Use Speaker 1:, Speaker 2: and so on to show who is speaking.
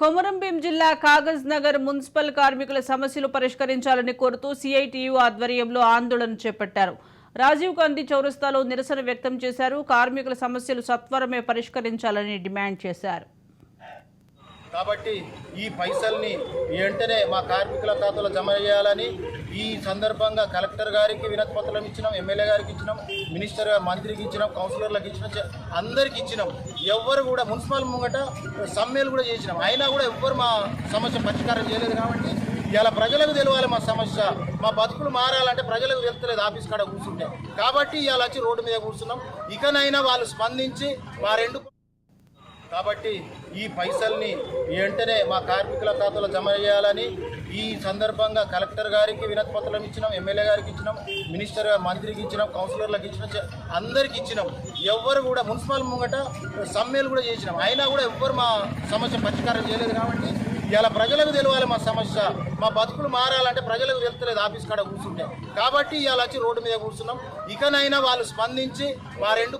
Speaker 1: కొమరంభీం జిల్లా కాగజ్ నగర్ మున్సిపల్ కార్మికుల సమస్యలు పరిష్కరించాలని కోరుతూ సిఐటియు ఆధ్వర్యంలో ఆందోళన చేపట్టారు. రాజీవ్ గాంధీ చౌరస్తాలో నిరసన వ్యక్తం చేశారు. కార్మికుల సమస్యలు సత్వరమే పరిష్కరించాలని డిమాండ్ చేశారు.
Speaker 2: కాబట్టి ఈ పైసల్ని వెంటనే మా కార్మికుల ఖాతాలో జమ చేయాలని ఈ సందర్భంగా కలెక్టర్ గారికి వినతి పత్రం ఇచ్చినాం ఎమ్మెల్యే గారికి ఇచ్చినాం మినిస్టర్ మంత్రికి ఇచ్చినాం కౌన్సిలర్లకు ఇచ్చినాం అందరికి ఇచ్చినాం. ఎవ్వరు కూడా మున్సిపల్ ముంగట సమ్మెలు కూడా చేసినాం. అయినా కూడా ఎవ్వరు మా సమస్య పరిష్కారం చేయలేదు కాబట్టి ఇలా ప్రజలకు తెలియాలి మా సమస్య. మా బతుకులు మారాలంటే ప్రజలకు తెలుస్తలేదు ఆఫీస్ కాడ కూర్చుంటే. కాబట్టి ఇలా వచ్చి రోడ్డు మీద కూర్చున్నాం. ఇకనైనా వాళ్ళు స్పందించి మా రెండు కాబట్టి ఈ పైసల్ని వెంటనే మా కార్మికుల ఖాతాలో జమ చేయాలని ఈ సందర్భంగా కలెక్టర్ గారికి వినతి పత్రం ఇచ్చినాం ఎమ్మెల్యే గారికి ఇచ్చినాం మినిస్టర్ మంత్రికి ఇచ్చినాం కౌన్సిలర్లకు ఇచ్చినాం అందరికి ఇచ్చినాం. ఎవ్వరు కూడా మున్సిపల్ ముంగట సమ్మెలు కూడా చేసినాం. అయినా కూడా ఎవ్వరు మా సమస్య పరిష్కారం చేయలేదు కాబట్టి ఇలా ప్రజలకు తెలియాలి మా సమస్య. మా బతుకులు మారాలంటే ప్రజలకు తెలుస్తలేదు ఆఫీస్ కాడ కూర్చుంటే. కాబట్టి ఇలా వచ్చి రోడ్డు మీద కూర్చున్నాం. ఇకనైనా వాళ్ళు స్పందించి మా రెండు